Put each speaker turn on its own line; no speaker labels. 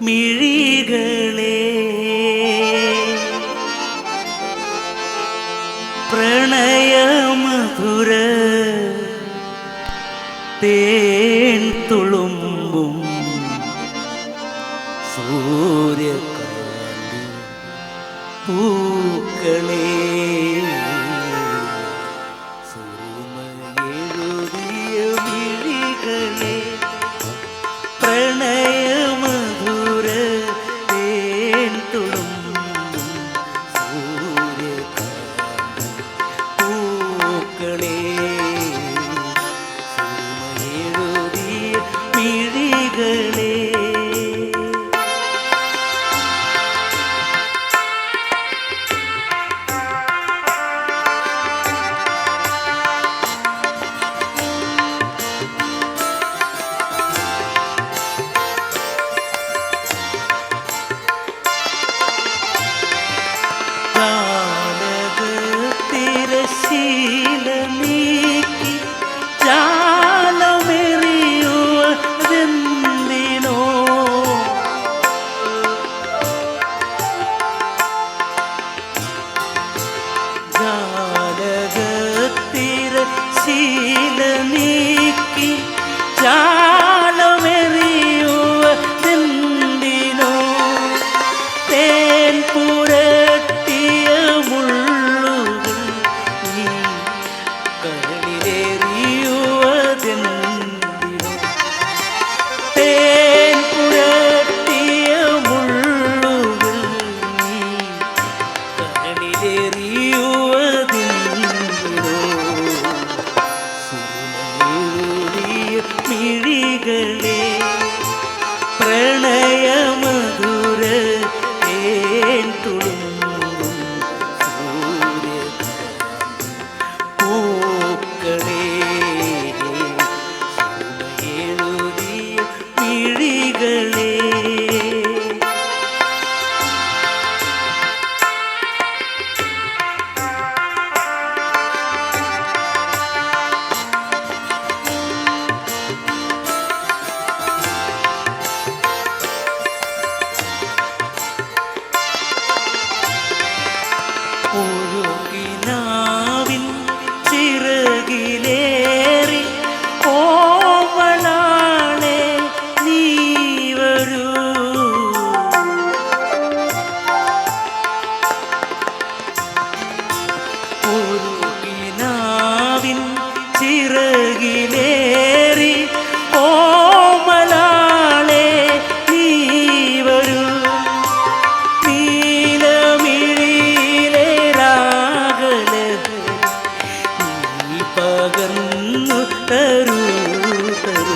മിഴികളെ. പ്രണയമധുര തേൻ തുളുമ്പും സൂര്യകാന്തി പൂക്കളേ. காலகு திரசீல മിഴികളെ പ്രണയമധുര ഏൻ തുളുമ്പും ചിറകിലേറി ഓമലാളെ നീ വരൂ. നീലമിഴിയിലെ രാഗലഹരി നീ പകർന്നു തരൂ തരൂ.